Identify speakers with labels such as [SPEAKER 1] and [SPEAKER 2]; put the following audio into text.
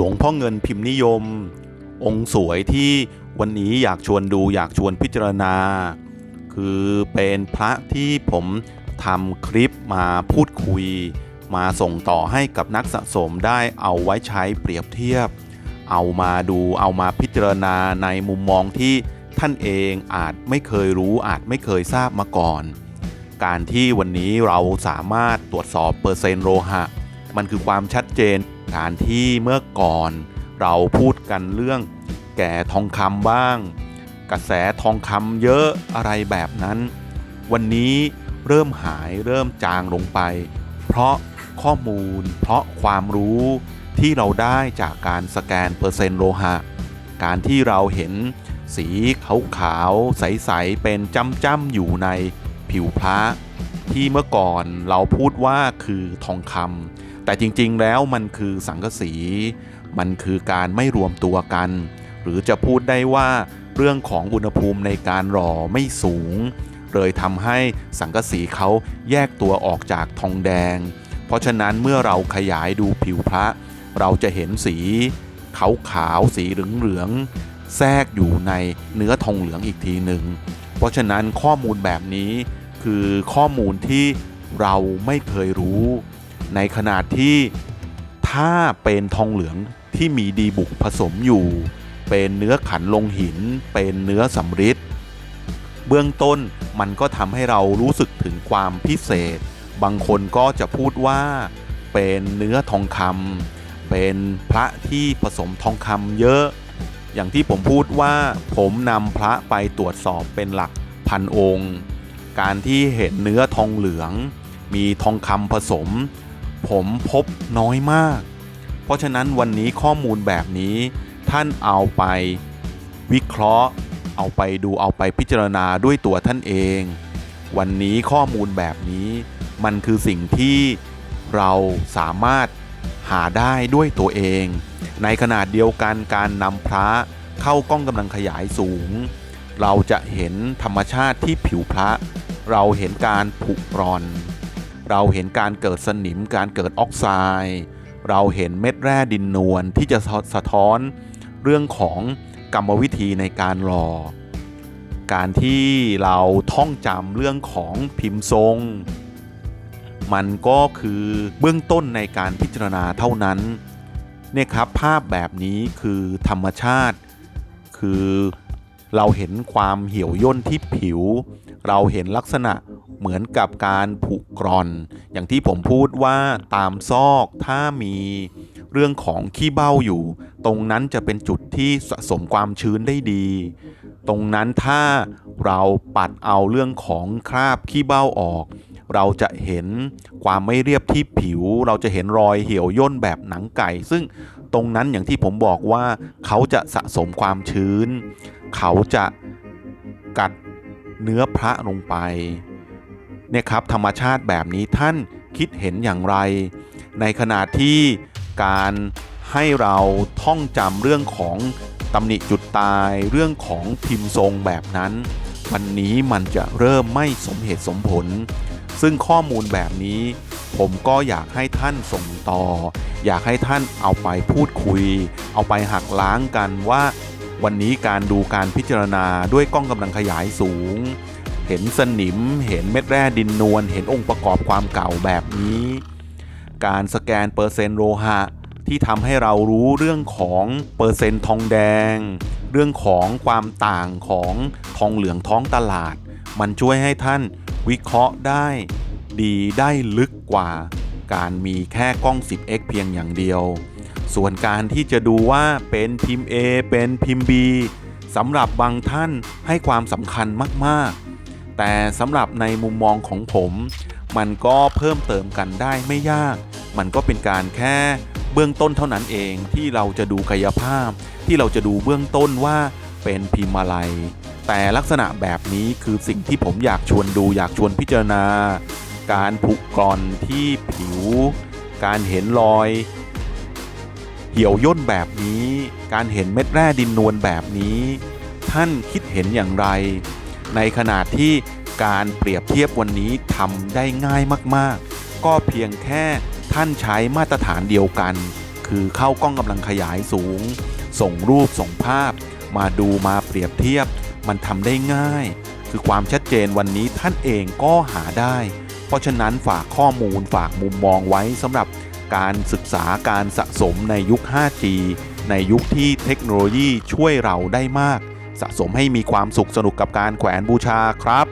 [SPEAKER 1] หลวงพ่อเงินพิมพ์นิยม องค์สวยที่วันนี้อยากชวนดูอยากชวนพิจารณา คือเป็นพระที่ผมทำคลิปมาพูดคุย มาส่งต่อให้กับนักสะสมได้เอาไว้ใช้เปรียบเทียบ เอามาดูเอามาพิจารณาในมุมมองที่ท่านเองอาจไม่เคยรู้อาจไม่เคยทราบมาก่อน การที่วันนี้เราสามารถตรวจสอบเปอร์เซ็นต์โลหะ มันคือความชัดเจน การที่เมื่อก่อนเราพูดกันเรื่องแก่ทองคำบ้าง กระแสทองคำเยอะอะไรแบบนั้น วันนี้เริ่มหายเริ่มจางลงไป เพราะข้อมูล เพราะความรู้ที่เราได้จากการสแกนเปอร์เซ็นต์โลหะ การที่เราเห็นสีขาวๆใส ๆ เป็นจ้ำๆอยู่ในผิวพระที่เมื่อก่อนเราพูดว่าคือทองคำ แต่จริงๆแล้วมันคือสังกะสี มันคือการไม่รวมตัวกัน หรือจะพูดได้ว่าเรื่องของอุณหภูมิในการหล่อไม่สูง เลยทำให้สังกะสีเขาแยกตัวออกจากทองแดง เพราะฉะนั้นเมื่อเราขยายดูผิวพระ เราจะเห็นสีขาวขาวๆสีเหลืองเหลืองๆแทรกอยู่ในเนื้อทองเหลืองอีกทีหนึ่ง เพราะฉะนั้นข้อมูลแบบนี้คือข้อมูลที่เราไม่เคยรู้ ในขนาดที่ถ้าเป็นทองเหลืองที่มีดีบุกผสมอยู่ เป็นเนื้อขันลงหิน เป็นเนื้อสำริดเบื้องต้นมันก็ทำให้เรารู้สึกถึงความพิเศษ บางคนก็จะพูดว่าเป็นเนื้อทองคำเป็นพระที่ผสมทองคำเยอะ อย่างที่ผมพูดว่าผมนำพระไปตรวจสอบเป็นหลักพันองค์ การที่เห็นเนื้อทองเหลือง มีทองคำผสม ผมพบน้อยมาก เพราะฉะนั้นวันนี้ข้อมูลแบบนี้ ท่านเอาไปวิเคราะห์ เอาไปดูเอาไปพิจารณาด้วยตัวท่านเอง วันนี้ข้อมูลแบบนี้มันคือสิ่งที่เราสามารถหาได้ด้วยตัวเอง ในขนาดเดียวกันการนำพระเข้ากล้องกำลังขยายสูง เราจะเห็นธรรมชาติที่ผิวพระ เราเห็นการผุกร่อน เราเห็นการเกิดสนิมการเกิดออกไซด์ เราเห็นเม็ดแร่ดินนวลที่จะสะท้อนเรื่องของกรรมวิธีในการหล่อการที่เราท่องจำเรื่องของพิมพ์ทรง มันก็คือเบื้องต้นในการพิจารณาเท่านั้นเนี่ยครับภาพแบบนี้คือธรรมชาติ คือ เราเห็นความเหี่ยวย่นที่ผิว เราเห็นลักษณะเหมือนกับการผุกร่อน อย่างที่ผมพูดว่าตามซอกถ้ามีเรื่องของขี้เบ้าอยู่ ตรงนั้นจะเป็นจุดที่สะสมความชื้นได้ดี ตรงนั้นถ้าเราปัดเอาเรื่องของคราบขี้เบ้าออก เราจะเห็นความไม่เรียบที่ผิว เราจะเห็นรอยเหี่ยวย่นแบบหนังไก่ ซึ่งตรงนั้นอย่างที่ผมบอกว่าเขาจะสะสมความชื้น เขาจะกัดเนื้อพระลงไปเนี่ยครับธรรมชาติแบบนี้ท่านคิดเห็นอย่างไร ในขณะที่การให้เราท่องจำเรื่องของตำหนิจุดตายเรื่องของพิมพ์ทรงแบบนั้น วันนี้มันจะเริ่มไม่สมเหตุสมผล ซึ่งข้อมูลแบบนี้ผมก็อยากให้ท่านส่งต่อ อยากให้ท่านเอาไปพูดคุย เอาไปหักล้างกันว่า วันนี้การดูการพิจารณาด้วยกล้องกำลังขยายสูง เห็นสนิม เห็นเม็ดแร่ดินนวล เห็นองค์ประกอบความเก่าแบบนี้ การสแกนเปอร์เซ็นต์โลหะที่ทำให้เรารู้เรื่องของเปอร์เซ็นต์ทองแดง เรื่องของความต่างของทองเหลืองท้องตลาด มันช่วยให้ท่าน วิเคราะห์ได้ดีได้ลึกกว่า การมีแค่กล้อง 10x เพียงอย่างเดียว ส่วนการที่จะดูว่าเป็นพิมพ์ A เป็นพิมพ์ B สำหรับบางท่านให้ความสำคัญมาก ๆ แต่สำหรับในมุมมองของผม มันก็เพิ่มเติมกันได้ไม่ยาก มันก็เป็นการแค่เบื้องต้นเท่านั้นเองที่เราจะดูกายภาพ ที่เราจะดูเบื้องต้นว่า เป็นพิมพ์อะไร แต่ลักษณะแบบนี้คือสิ่งที่ผมอยากชวนดูอยากชวนพิจารณา การผุกร่อนที่ผิว การเห็นรอย เหี่ยวย่นแบบนี้ การเห็นเม็ดแร่ดินนวลแบบนี้ ท่านคิดเห็นอย่างไร ในขณะที่การเปรียบเทียบวันนี้ทำได้ง่ายมากๆ ก็เพียงแค่ท่านใช้มาตรฐานเดียวกันคคือเข้ากล้องกำลังขยายสูง ส่งรูปส่งภาพ มาดูมาเปรียบเทียบ มันทำได้ง่าย คือความชัดเจนวันนี้ท่านเองก็หาได้ เพราะฉะนั้นฝากข้อมูลฝากมุมมองไว้สำหรับการศึกษาการสะสมในยุค 5G ในยุคที่เทคโนโลยีช่วยเราได้มาก สะสมให้มีความสุขสนุกกับการแขวนบูชาครับ